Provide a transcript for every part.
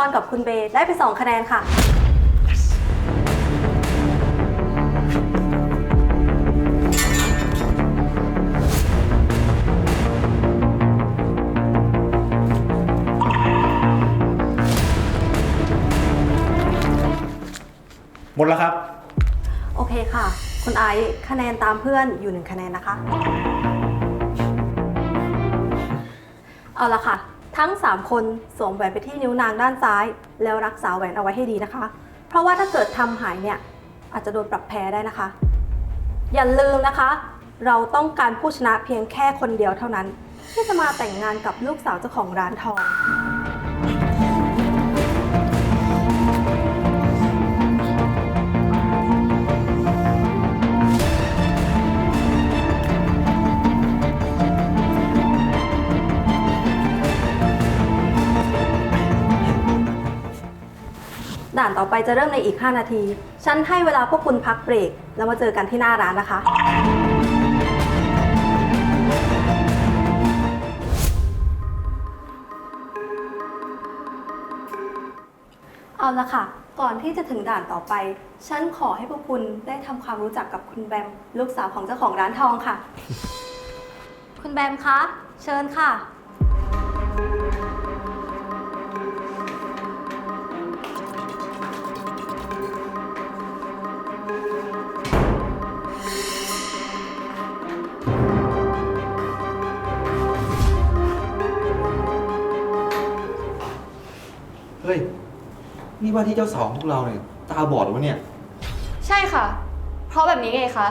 อนกับคุณเบย์ได้ไป 2 คะแนนค่ะ หมดแล้วครับ โอเคค่ะ คุณไอซ์คะแนนตามเพื่อนอยู่1คะแนนนะคะ เอาละค่ะ ทั้ง 3 คนสวมแหวนไปที่นิ้วนางด้านซ้าย แล้วรักษาแหวนเอาไว้ให้ดีนะคะ เพราะว่าถ้าเกิดทำหายเนี่ยอาจจะโดนปรับแพ้ได้นะคะ อย่าลืมนะคะ เราต้องการผู้ชนะเพียงแค่คนเดียวเท่านั้น ที่จะมาแต่งงานกับลูกสาวเจ้าของร้านทอง ด่านต่อไปจะเริ่มในอีก 5 นาที ฉันให้เวลาพวกคุณพักเบรก แล้วมาเจอกันที่หน้าร้านนะคะ เอาละค่ะ ก่อนที่จะถึงด่านต่อไป ฉันขอให้พวกคุณได้ทำความรู้จักกับคุณแบม ลูกสาวของเจ้าของร้านทองค่ะ คุณแบมคะ เชิญค่ะ นี่ว่าที่เจ้าสองพวกเราเนี่ยตาบอดหรือวะเนี่ย ใช่ค่ะ เพราะแบบนี้ไงคะ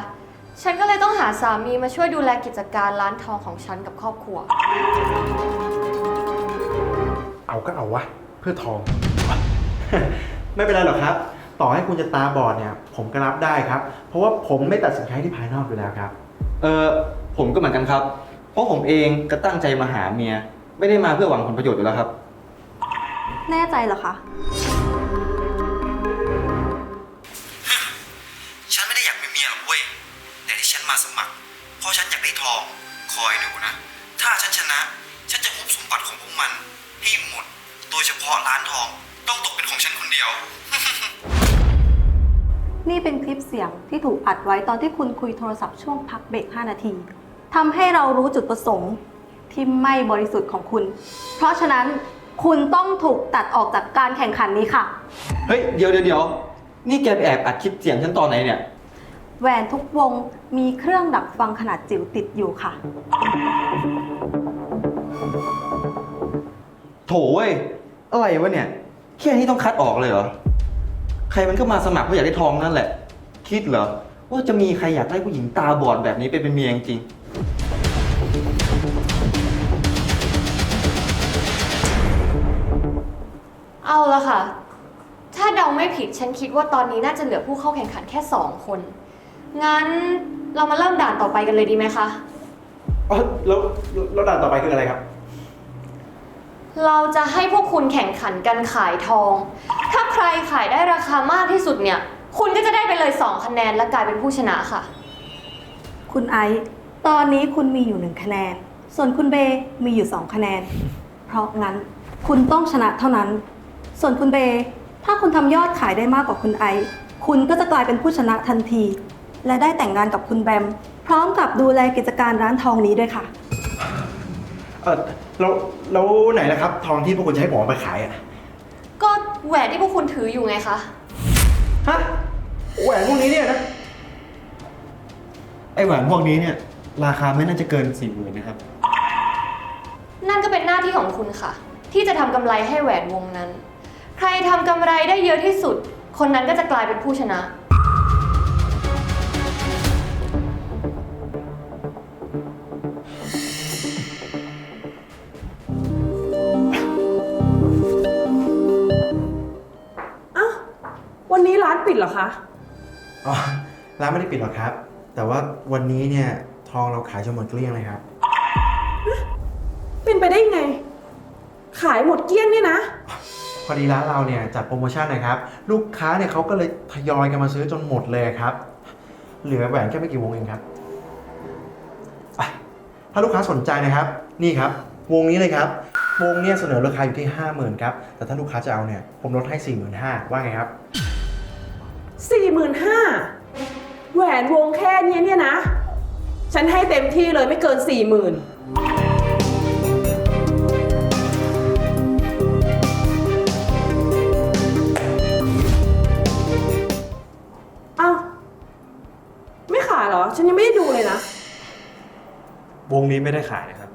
ฉันก็เลยต้องหาสามีมาช่วยดูแลกิจการร้านทองของฉันกับครอบครัว เอาก็เอาวะ เพื่อทอง ไม่เป็นไรหรอกครับ ต่อให้คุณจะตาบอดเนี่ย ผมก็รับได้ครับ เพราะว่าผมไม่ตัดสินใครที่ภายนอกอยู่แล้วครับ เออผมก็เหมือนกันครับ เพราะผมเองก็ตั้งใจมาหาเมีย ไม่ได้มาเพื่อหวังผลประโยชน์อยู่แล้วครับ แน่ใจเหรอคะ ให้หมด โดยเฉพาะร้านทอง ต้องตกเป็นของฉันคนเดียว นี่เป็นคลิปเสียงที่ถูกอัดไว้ตอนที่คุณคุยโทรศัพท์ช่วงพักเบรก 5 นาทีทำให้เรารู้จุดประสงค์ที่ไม่บริสุทธิ์ของคุณ เพราะฉะนั้นคุณต้องถูกตัดออกจากการแข่งขันนี้ค่ะ เฮ้ย เดี๋ยวเดี๋ยวเดี๋ยวนี่แกไปแอบอัดคลิปเสียงฉันตอนไหนเนี่ย แหวนทุกวงมีเครื่องดักฟังขนาดจิ๋วติดอยู่ค่ะ โถเว้ย อะไรวะเนี่ย แค่นี้ต้องคัดออกเลยเหรอ ใครมันก็มาสมัครเพื่ออยากได้ทองนั่นแหละ คิดเหรอ ว่าจะมีใครอยากได้ผู้หญิงตาบอดแบบนี้ไปเป็นเมียจริง เอาละค่ะ ถ้าเดาไม่ผิดฉันคิดว่าตอนนี้น่าจะเหลือผู้เข้าแข่งขันแค่2คน งั้นเรามาเริ่มด่านต่อไปกันเลยดีไหมคะ อ๋อแล้วแล้วด่านต่อไปคืออะไรครับ เราจะให้พวกคุณแข่งขันกันขายทอง ถ้าใครขายได้ราคามากที่สุดเนี่ย คุณก็จะได้ไปเลย 2 คะแนนและกลายเป็นผู้ชนะค่ะ คุณไอซ์ตอนนี้คุณมีอยู่หนึ่งคะแนน ส่วนคุณเบย์มีอยู่สองคะแนน เพราะงั้นคุณต้องชนะเท่านั้น ส่วนคุณเบย์ถ้าคุณทำยอดขายได้มากกว่าคุณไอซ์คุณก็จะกลายเป็นผู้ชนะทันที และได้แต่งงานกับคุณแบม พร้อมกับดูแลกิจการร้านทองนี้ด้วยค่ะ เออ แล้วแล้วไหนล่ะครับ ทองที่พวกคุณจะให้ผมเอาไปขายอะ ก็แหวนที่พวกคุณถืออยู่ไงคะ ฮะ แหวนพวกนี้เนี่ยนะ ไอแหวนพวกนี้เนี่ย ราคาไม่น่าจะเกินสี่หมื่นนะครับ นั่นก็เป็นหน้าที่ของคุณค่ะ ที่จะทำกำไรให้แหวนวงนั้น ใครทำกำไรได้เยอะที่สุด คนนั้นก็จะกลายเป็นผู้ชนะ ปิดเหรอคะ อ๋อร้านไม่ได้ปิดหรอกครับ แต่ว่าวันนี้เนี่ยทองเราขายจนหมดเกลี้ยงเลยครับ เป็นไปได้ไง ขายหมดเกลี้ยงเนี่ยนะ พอดีร้านเราเนี่ยจัดโปรโมชั่นนะครับ ลูกค้าเนี่ยเขาก็เลยทยอยกันมาซื้อจนหมดเลยครับ เหลือแหวนแค่ไม่กี่วงเองครับถ้าลูกค้าสนใจนะครับ นี่ครับ วงนี้เลยครับ วงเนี้ยเสนอราคาอยู่ที่ 50,000ครับแต่ถ้าลูกค้าจะเอาเนี่ยผมลดให้ 45,000ว่าไงครับ สี่หมื่นห้าแหวนวงแค่เนี้ยเนี่ยนะ ฉันให้เต็มที่เลยไม่เกินสี่หมื่นอ้าว ไม่ขายเหรอ ฉันยังไม่ได้ดูเลยนะ วงนี้ไม่ได้ขายนะครับ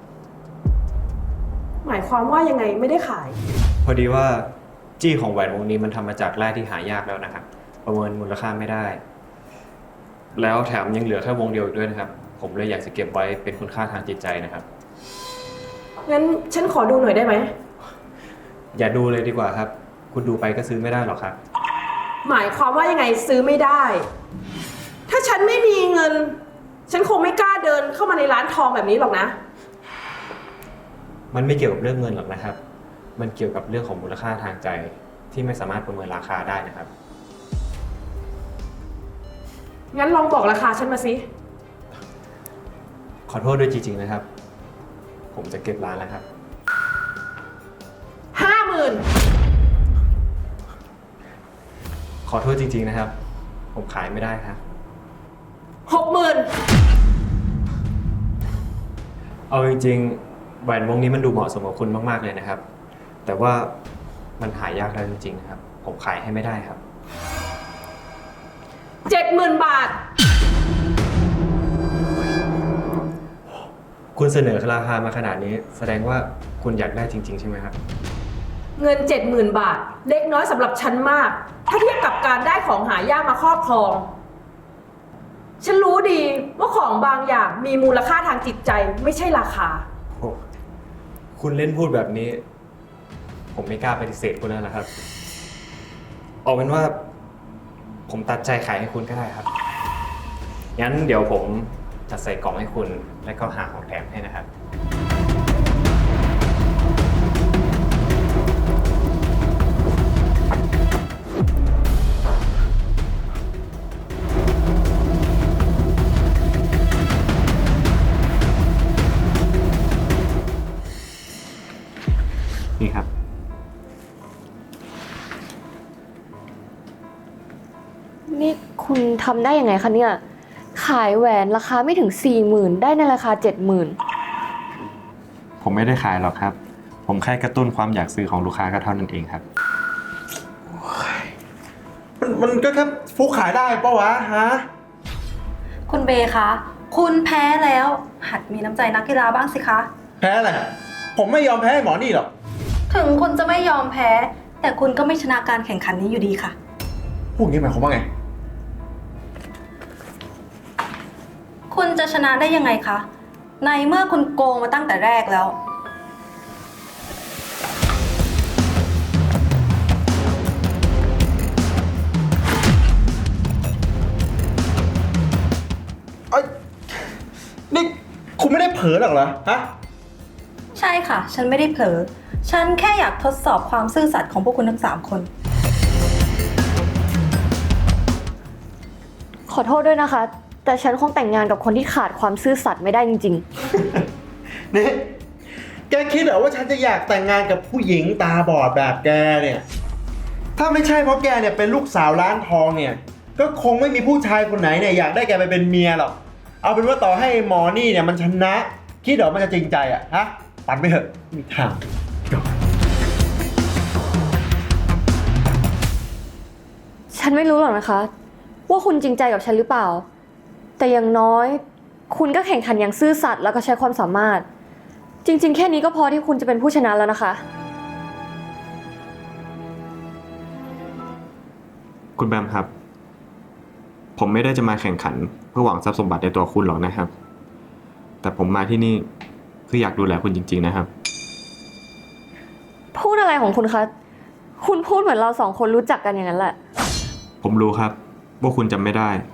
หมายความว่ายังไงไม่ได้ขาย พอดีว่าจี้ของแหวนวงนี้มันทำมาจากแร่ที่หายากแล้วนะครับ ประเมินมูลค่าไม่ได้ แล้วแถมยังเหลือแค่วงเดียวอีกด้วยนะครับ ผมเลยอยากจะเก็บไว้เป็นคุณค่าทางจิตใจนะครับ งั้นฉันขอดูหน่อยได้ไหม อย่าดูเลยดีกว่าครับ คุณดูไปก็ซื้อไม่ได้หรอกครับ หมายความว่ายังไงซื้อไม่ได้ ถ้าฉันไม่มีเงิน ฉันคงไม่กล้าเดินเข้ามาในร้านทองแบบนี้หรอกนะ มันไม่เกี่ยวกับเรื่องเงินหรอกนะครับ มันเกี่ยวกับเรื่องของมูลค่าทางใจที่ไม่สามารถประเมินราคาได้นะครับ งั้นลองบอกราคาฉันมาสิ ขอโทษด้วยจริงๆนะครับ ผมจะเก็บร้านแล้วครับ ห้าหมื่นขอโทษจริง ๆนะครับ ผมขายไม่ได้ครับ หกหมื่นเอาจริงๆแหวนวงนี้มันดูเหมาะสมกับคุณมากๆเลยนะครับ แต่ว่ามันหายากแล้วจริงๆนะครับ ผมขายให้ไม่ได้ครับ เจ็ดหมื่นบาท คุณเสนอราคามาขนาดนี้ แสดงว่าคุณอยากได้จริง ๆ ใช่ไหมครับ เงินเจ็ดหมื่นบาท เล็กน้อยสำหรับฉันมาก ถ้าเทียบกับการได้ของหายากมาครอบครอง ฉันรู้ดีว่าของบางอย่างมีมูลค่าทางจิตใจไม่ใช่ราคา โอ้คุณเล่นพูดแบบนี้ ผมไม่กล้าปฏิเสธคุณแล้วนะครับ เอาเป็นว่า ผมตัดใจขายให้คุณก็ได้ครับ งั้นเดี๋ยวผมจะใส่กล่องให้คุณ และก็หาของแถมให้นะครับ นี่ครับ นี่คุณทำได้ยังไงคะเนี่ย ขายแหวนราคาไม่ถึง4 0,000ได้ในราคา70,000ผมไม่ได้ขายหรอกครับ ผมแค่กระตุ้นความอยากซื้อของลูกค้าก็เท่านั้นเองครับ มันมันก็แค่ฟุกขายได้ปะวะฮะ คุณเบย์คะ คุณแพ้แล้ว หัดมีน้ำใจนักกีฬาบ้างสิคะ แพ้อะไรผมไม่ยอมแพ้ให้หมอนี่หรอก ถึงคุณจะไม่ยอมแพ้ แต่คุณก็ไม่ชนะการแข่งขันนี้อยู่ดีค่ะ พูดอย่างนี้หมายความว่าไง คุณจะชนะได้ยังไงคะ ในเมื่อคุณโกงมาตั้งแต่แรกแล้ว เอ้ยนี่คุณไม่ได้เผลอหรอกเหรอฮะ ใช่ค่ะ ฉันไม่ได้เผลอ ฉันแค่อยากทดสอบความซื่อสัตย์ของพวกคุณทั้งสามคน ขอโทษด้วยนะคะ แต่ฉันคงแต่งงานกับคนที่ขาดความซื่อสัตย์ไม่ได้จริง นี่แกคิดเหรอว่าฉันจะอยากแต่งงานกับผู้หญิงตาบอดแบบแกเนี่ย ถ้าไม่ใช่เพราะแกเนี่ยเป็นลูกสาวร้านทองเนี่ย ก็คงไม่มีผู้ชายคนไหนเนี่ยอยากได้แกไปเป็นเมียหรอก เอาเป็นว่าต่อให้หมอนี่เนี่ยมันชนะ คิดเหรอมันจะจริงใจอะฮะปัดไปเถอะไมีทาง ๆ ฉันไม่รู้หรอกนะคะ ว่าคุณจริงใจกับฉันหรือเปล่า แต่อย่างน้อย คุณก็แข่งขันอย่างซื่อสัตย์แล้วก็ใช้ความสามารถ จริง ๆ แค่นี้ก็พอที่คุณจะเป็นผู้ชนะแล้วนะคะ คุณแบมครับ ผมไม่ได้จะมาแข่งขัน เพื่อหวังทรัพย์สมบัติในตัวคุณหรอกนะครับ แต่ผมมาที่นี่คืออยากดูแลคุณจริง ๆ นะครับ พูดอะไรของคุณคะ คุณพูดเหมือนเราสองคนรู้จักกันอย่างนั้นแหละ ผมรู้ครับ ว่าคุณจำไม่ได้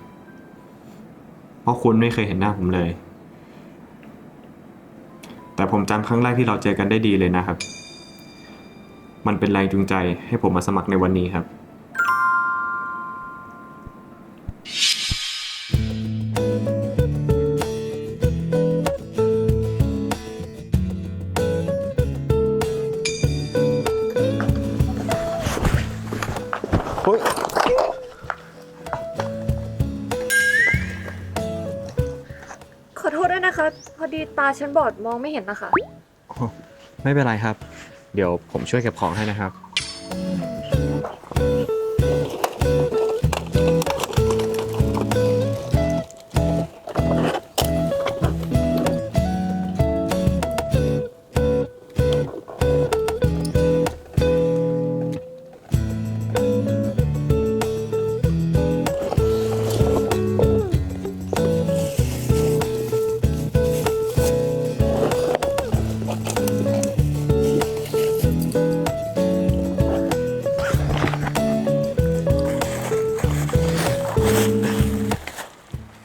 เพ ราะคุณไม่เคยเห็นหน้าผมเลย แต่ผมจำครั้งแรกที่เราเจอกันได้ดีเลยนะครับ มันเป็นแรงจูงใจให้ผมมาสมัครในวันนี้ครับ ดีตาฉันบอดมองไม่เห็นนะคะ ไม่เป็นไรครับ เดี๋ยวผมช่วยเก็บของให้นะครับ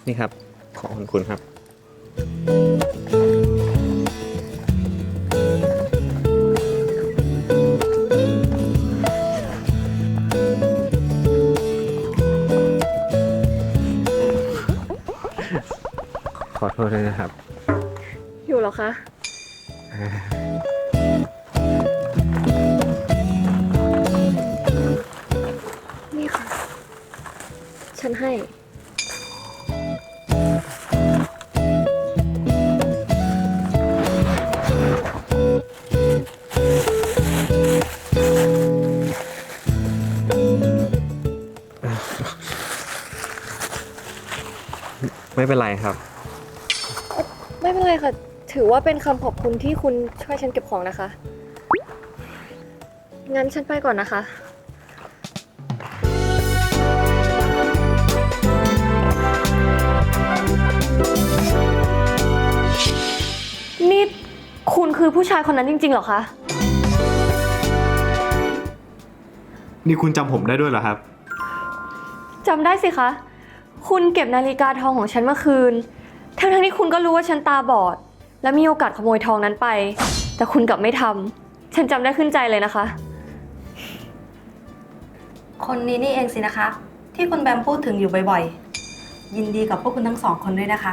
นี่ครับ ของคุณคุณครับ ขอโทษด้วยนะครับ อยู่เหรอคะ นี่ค่ะ ฉันให้ เป็นไรครับ ไม่เป็นไรค่ะ ถือว่าเป็นคำขอบคุณที่คุณช่วยฉันเก็บของนะคะ งั้นฉันไปก่อนนะคะ นี่คุณคือผู้ชายคนนั้นจริงๆเหรอคะ นี่คุณจำผมได้ด้วยเหรอครับ จำได้สิคะ คุณเก็บนาฬิกาทองของฉันเมื่อคืน ทั้งๆที่คุณก็รู้ว่าฉันตาบอด และมีโอกาสขโมยทองนั้นไป แต่คุณกลับไม่ทำ ฉันจำได้ขึ้นใจเลยนะคะ คนนี้นี่เองสินะคะ ที่คุณแบมพูดถึงอยู่บ่อยๆ ยินดีกับพวกคุณทั้งสองคนด้วยนะคะ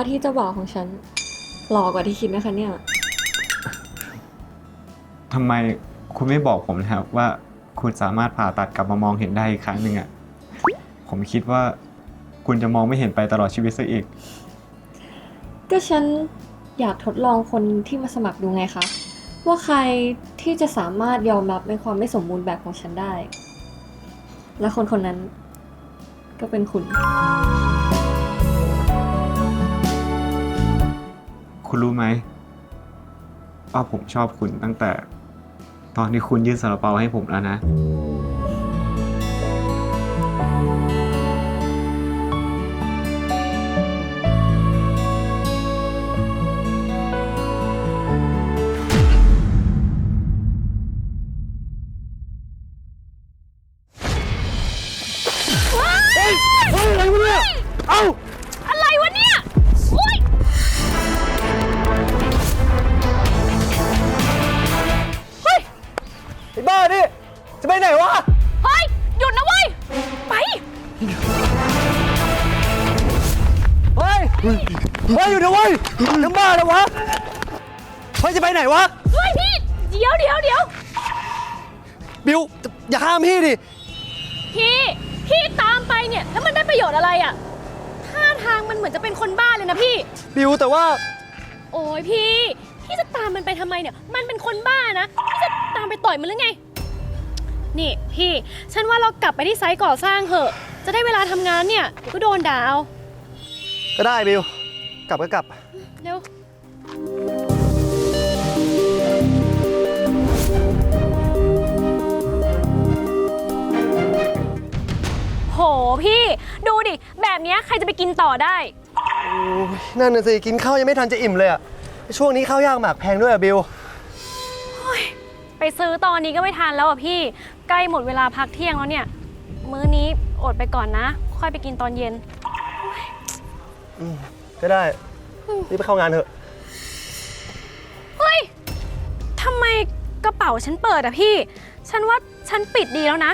ว่าที่เจ้าบ่าวของฉันหล่อกว่าที่คิดนะคะเนี่ย ทำไมคุณไม่บอกผมนะครับว่าคุณสามารถผ่าตัดกลับมามองเห็นได้อีกครั้งหนึ่งอะผมคิดว่าคุณจะมองไม่เห็นไปตลอดชีวิตซะอีก ก็ฉันอยากทดลองคนที่มาสมัครดูไงคะ ว่าใครที่จะสามารถยอมรับในความไม่สมบูรณ์แบบของฉันได้ และคนคนนั้นก็เป็นคุณ คุณรู้ไหมว่าผมชอบคุณตั้งแต่ ตอนที่คุณยื่นซาลาเปาให้ผมแล้วนะอะไร อ้บ้านี่ จะไปไหนวะ เฮ้ย หยุดนะเว้ย ไป เฮ้ย เฮ้ย อยู่นะเว้ยน้ำบ้าแล้ววะ เฮ้ย จะไปไหนวะ เฮ้ยพี่ เดี๋ยวเดี๋ยวเดี๋ยวบิว อย่าห้ามพี่ดิ พี่ พี่ตามไปเนี่ย แล้วมันได้ประโยชน์อะไรอะท่าทางมันเหมือนจะเป็นคนบ้าเลยนะพี่ บิวแต่ว่า โอ้ยพี่ พี่จะตามมันไปทำไมเนี่ย มันเป็นคนบ้านะ พี่จะตามไปต่อยมันหรือไง นี่พี่ ฉันว่าเรากลับไปที่ไซต์ก่อสร้างเถอะ จะได้เวลาทำงานเนี่ยเดี๋ยวก็โดนด่าเอาก็ได้บิว กลับก็กลับ เร็ว โหพี่ ดูดิ แบบเนี้ยใครจะไปกินต่อได้โอ้ยนั่นน่ะสิกินข้าวยังไม่ทันจะอิ่มเลยอะช่วงนี้ข้าวยากหมากแพงด้วยอะบิว ไปซื้อตอนนี้ก็ไม่ทันแล้วอะพี่ ใกล้หมดเวลาพักเที่ยงแล้วเนี่ย มื้อนี้อดไปก่อนนะ ค่อยไปกินตอนเย็นก็ได้รีบไปเข้างานเถอะ เฮ้ยทำไมกระเป๋าฉันเปิดอะพี่ ฉันว่าฉันปิดดีแล้วนะ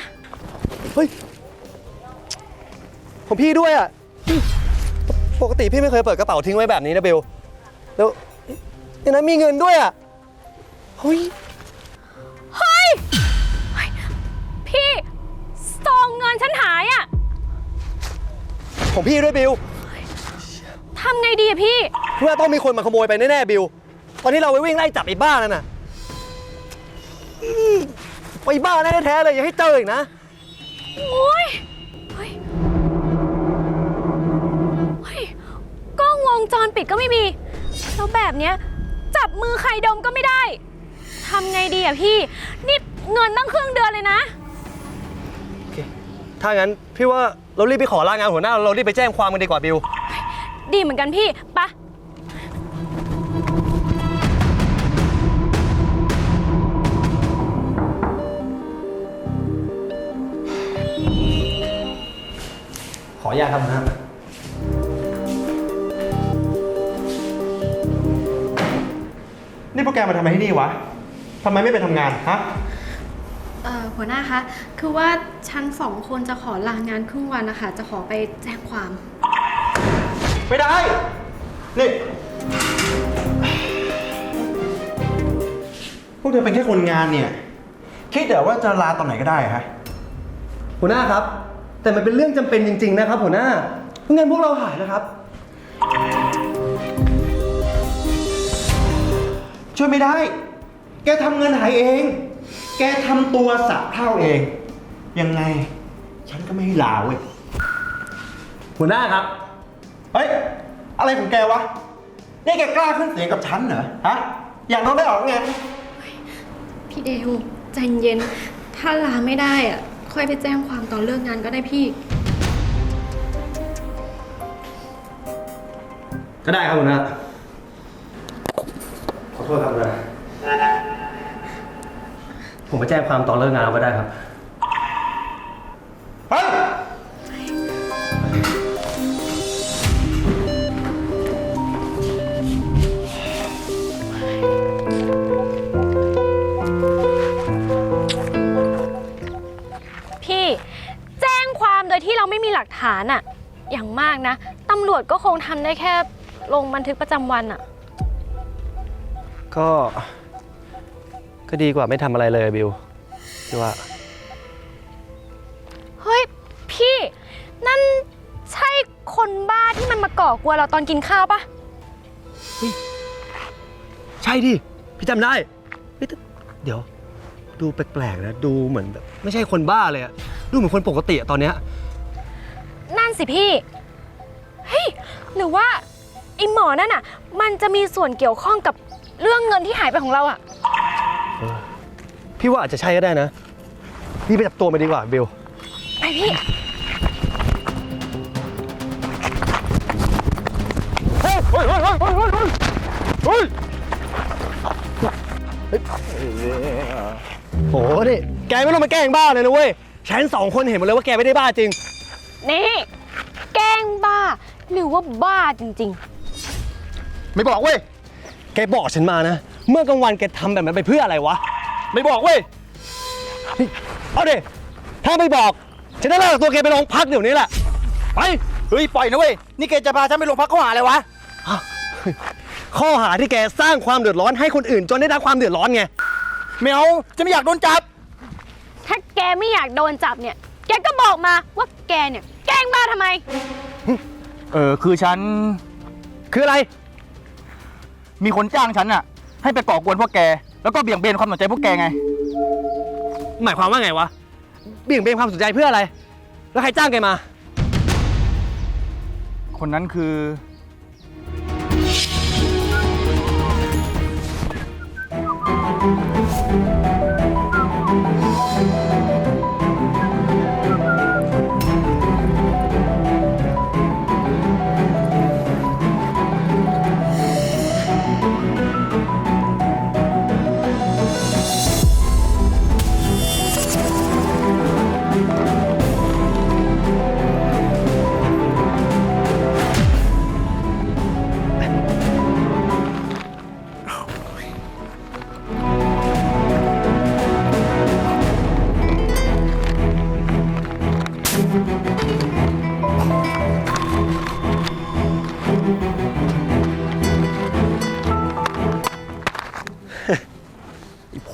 เฮ้ย ของพี่ด้วยอะปกติพี่ไม่เคยเปิดกระเป๋าทิ้งไว้แบบนี้นะบิวแล้วในนั้นมีเงินด้วยอะเฮ้ย เงินฉันหายอะของพี่ด้วยบิวทำไงดีอะพี่ เพื่อต้องมีคนมาขโมยไปแน่ๆบิว ตอนที่เราไปวิ่งไล่จับไอ้บ้านั่นน่ะอี๋ไอ้บ้าแน่แท้ๆเลยอย่าให้เจออีกนะ โอ้ยเฮ้ยเฮ้ยกล้องวงจรปิดก็ไม่มี แล้วแบบเนี้ย จับมือใครดมก็ไม่ได้ ทำไงดีอะพี่ นี่เงินตั้งครึ่งเดือนเลยนะ ถ้างั้นพี่ว่าเรารีบไปขอลางานหัวหน้าเรารีบไปแจ้งความกันดีกว่าบิว ดีเหมือนกันพี่ปะขออนุญาตครับหัวหน้านี่พวกแกมาทำอะไรที่นี่วะทำไมไม่ไปทำงานฮะเอ่อ หัวหน้าคะ คือว่าฉันสองคนจะขอลางานครึ่งวันนะคะ จะขอไปแจ้งความ ไม่ได้ นี่ พวกเธอเป็นแค่คนงานเนี่ย คิดแต่ว่าจะลาตอนไหนก็ได้ฮะ หัวหน้าครับ แต่มันเป็นเรื่องจำเป็นจริง ๆ นะครับ หัวหน้าเงินพวกเราหายนะครับ ช่วยไม่ได้ แกทำเงินหายเอง แกทำตัวสับเท่าเอง ยังไง ฉันก็ไม่ให้ลาเว้ย หัวหน้าครับ เฮ้ย อะไรของแกวะ นี่แกกล้าขึ้นเสียงกับฉันเหรอ ฮะ อยากโดนได้ออกไง พี่เดวใจเย็น ถ้าลาไม่ได้อะค่อยไปแจ้งความตอนเลิกงานก็ได้พี่ ก็ได้ครับหัวหน้าขอโทษครับหัวหน้า ผมไปแจ้งความตอนเลิกงานก็ได้ครับ เฮ้ย พี่แจ้งความโดยที่เราไม่มีหลักฐานอะอย่างมากนะตำรวจก็คงทำได้แค่ลงบันทึกประจำวันอะก็ ก็ดีกว่าไม่ทำอะไรเลยบิวพี่ว่า เฮ้ย พี่ นั่นใช่คนบ้าที่มันมาก่อกวนเราตอนกินข้าวปะใช่ดิ พี่จำได้เฮ้ยแต่เดี๋ยว ดูแปลกๆนะ ดูเหมือนแบบ ไม่ใช่คนบ้าเลยอะดูเหมือนคนปกติอะตอนเนี้ย นั่นสิพี่ เฮ้ย หรือว่าไอหมอนั่นอะมันจะมีส่วนเกี่ยวข้องกับเรื่องเงินที่หายไปของเราอะ พี่ว่าอาจจะใช่ก็ได้นะ นี่ไปจับตัวมาดีกว่าบิวไปพี่โหนี่แกไม่ต้องมาแกล้งบ้าเลยนะเว้ยฉันสองคนเห็นหมดเลยว่าแกไม่ได้บ้าจริง นี่ แกล้งบ้า หรือว่าบ้าจริง ไม่บอกเว้ย แกบอกฉันมานะ เมื่อกลางวันแกทำแบบนั้นไปเพื่ออะไรวะ ไม่บอกเว้ยนี่เอาดิ ถ้าไม่บอก ฉันจะลากตัวแกไปโรงพักเดี๋ยวนี้แหละ ไป เฮ้ย ปล่อยนะเว้ย นี่แกจะพาฉันไปโรงพักข้อหาอะไรวะ ข้อหาที่แกสร้างความเดือดร้อนให้คนอื่น จนได้รับความเดือดร้อนไง ไม่เอาจะไม่อยากโดนจับๆถ้าแกไม่อยากโดนจับเนี่ย แกก็บอกมาว่าแกเนี่ย แกล้งบ้าทำไม เออ คือฉัน คืออะไร มีคนจ้างฉันอะให้ไปก่อกวนพวกแก แล้วก็เบี่ยงเบนความสนใจพวกแกไง หมายความว่าไงวะเบี่ยงเบนความสนใจเพื่ออะไร แล้วใครจ้างแกมา คนนั้นคือ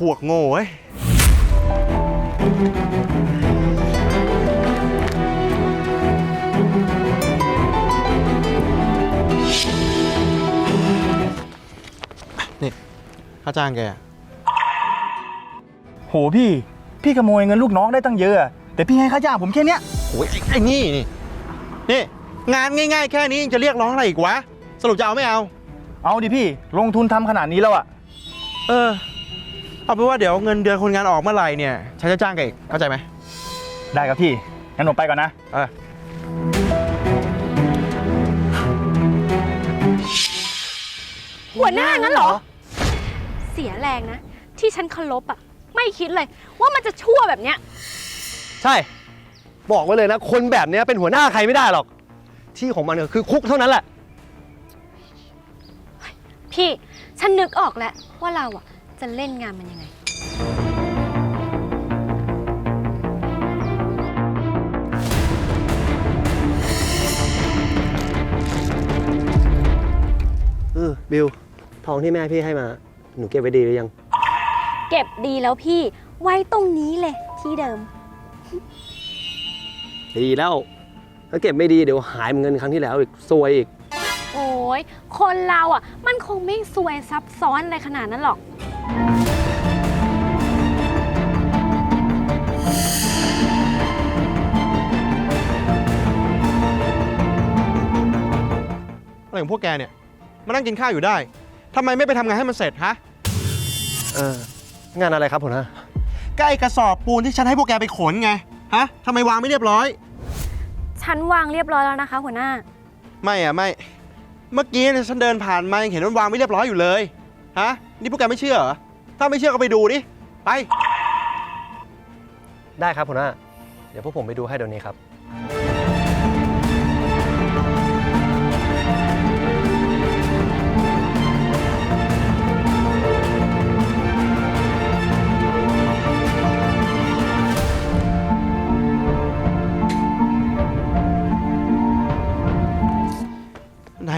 วกโง่เว้ยนี่ค่าจ้างแกอะโหพี่ พี่ขโมยเงินลูกน้องได้ตั้งเยอะอะแต่พี่ให้ค่าจ้างผมแค่เนี้ย โอ้ยไอ้ไอ้นี่นี่นี่ งานง่าย ๆ แค่นี้ยังจะเรียกร้องอะไรอีกวะ สรุปจะเอาไม่เอา เอาดิพี่ ลงทุนทำขนาดนี้แล้วอะ เออ เอาเป็นว่าเดี๋ยวเงินเดือนคนงานออกเมื่อไหร่เนี่ยฉันจะจ้างแกอีกเข้าใจไหมได้ครับพี่ งั้นผมไปก่อนนะ เออหัวหน้างั้นเหรอ เสียแรงนะ ที่ฉันเคารพอะไม่คิดเลย ว่ามันจะชั่วแบบเนี้ย ใช่ บอกไว้เลยนะ คนแบบเนี้ยเป็นหัวหน้าใครไม่ได้หรอก ที่ของมันก็คือคุกเท่านั้นแหละ พี่ ฉันนึกออกแล้วว่าเราอะ จะเล่นงานมันยังไง เออบิลทองที่แม่พี่ให้มา หนูเก็บไว้ดีหรือยัง เก็บดีแล้วพี่ไว้ตรงนี้เลยที่เดิม ดีแล้ว ถ้าเก็บไม่ดีเดี๋ยวหายเหมือนเงินครั้งที่แล้วอีกซวยอีก โอ้ยคนเราอะมันคงไม่ซวยซับซ้อนอะไรขนาดนั้นหรอก อะไรของพวกแกเนี่ย มานั่งกินข้าวอยู่ได้ทำไมไม่ไปทำงานให้มันเสร็จฮะ เอองานอะไรครับหัวหน้าก็ไอกระสอบปูนที่ฉันให้พวกแกไปขนไง ฮะทำไมวางไม่เรียบร้อย ฉันวางเรียบร้อยแล้วนะคะ หัวหน้า ไม่อะไม่ เมื่อกี้เนี่ยฉันเดินผ่านมายังเห็นมันวางไม่เรียบร้อยอยู่เลย ฮะ นี่พวกแกไม่เชื่อเหรอ ถ้าไม่เชื่อก็ไปดูดิ ไป ได้ครับหัวหน้า เดี๋ยวพวกผมไปดูให้เดี๋ยวนี้ครับ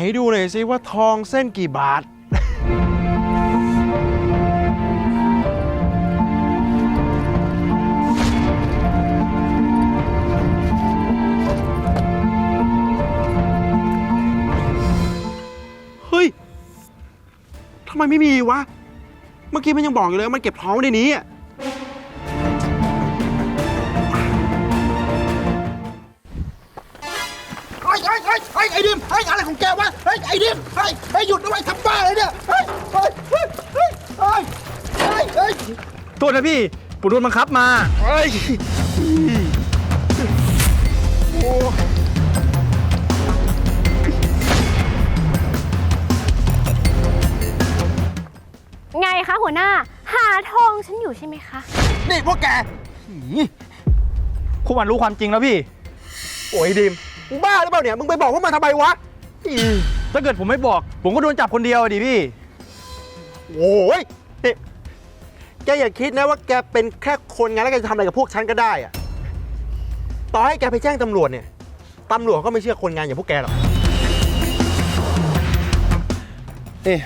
ไหนดูหน่อยสิว่าทองเส้นกี่บาท เฮ้ยทำไมไม่มีวะ เมื่อกี้มันยังบอกอยู่เลยว่ามันเก็บทองไว้ในนี้อะ ไอ้ไอ้ดิมไอ้อะไรของแกวะไอ้ไอ้ดิมไอ้ไอ้หยุดด้วยทำบ้าเลยเนี่ยไอ้ไอ้ไอ้ไอ้ไอ้ไอ้โทษนะพี่ผมโดนบังคับมาไอ้ไงคะหัวหน้า หาทองฉันอยู่ใช่ไหมคะ นี่พวกแก คุณวันรู้ความจริงแล้วพี่ โอ้ยดิม มึงบ้าหรือเปล่าเนี่ย มึงไปบอกพวกมันทำไมวะอีถ้าเกิดผมไม่บอก ผมก็โดนจับคนเดียวอะดิพี่ โอ้ยนี่แกอย่าคิดนะว่าแกเป็นแค่คนงานแล้วแกจะทำอะไรกับพวกฉันก็ได้อะต่อให้แกไปแจ้งตำรวจเนี่ยตำรวจก็ไม่เชื่อคนงานอย่างพวกแกหรอก นี่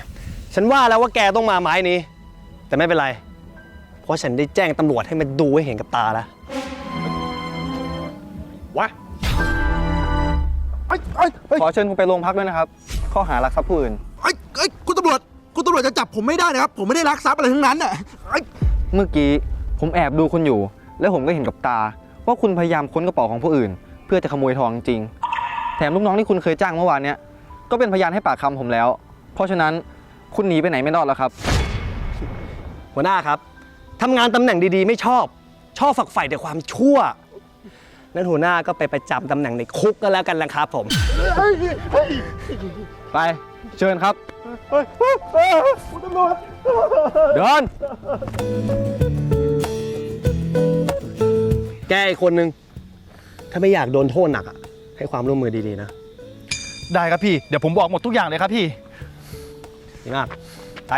ฉันว่าแล้วว่าแกต้องมาไม้นี้ แต่ไม่เป็นไร เพราะฉันได้แจ้งตำรวจให้มันดูให้เห็นกับตาแล้ว วะ ไอ้ไอ้ไอ้ขอเชิญคุณไปโรงพักด้วยนะครับ ข้อหารักทรัพย์ผู้อื่นไอ้ไอ้ยคุณตำรวจ คุณตำรวจจะจับผมไม่ได้นะครับ ผมไม่ได้ลักทรัพย์อะไรทั้งนั้นอะไอ้เมื่อกี้ผมแอบดูคุณอยู่ แล้วผมก็เห็นกับตา ว่าคุณพยายามค้นกระเป๋าของผู้อื่น เพื่อจะขโมยทองจริง แถมลูกน้องที่คุณเคยจ้างเมื่อวานเนี้ยก็เป็นพยานให้ปากคำผมแล้ว เพราะฉะนั้นคุณหนีไปไหนไม่รอดแล้วครับ หัวหน้าครับทำงานตำแหน่งดีๆ ไม่ชอบ ชอบฝักใฝ่แต่ความชั่ว นั้นหัวหน้าก็ไปประจำตำแหน่งในคุกก็แล้วกันนะครับผม ไป เชิญครับ คุณตำรวจเดิน แกอีกคนนึง ถ้าไม่อยากโดนโทษหนักอะให้ความร่วมมือดีๆนะได้ครับพี่ เดี๋ยวผมบอกหมดทุกอย่างเลยครับพี่ ดีมาก ไป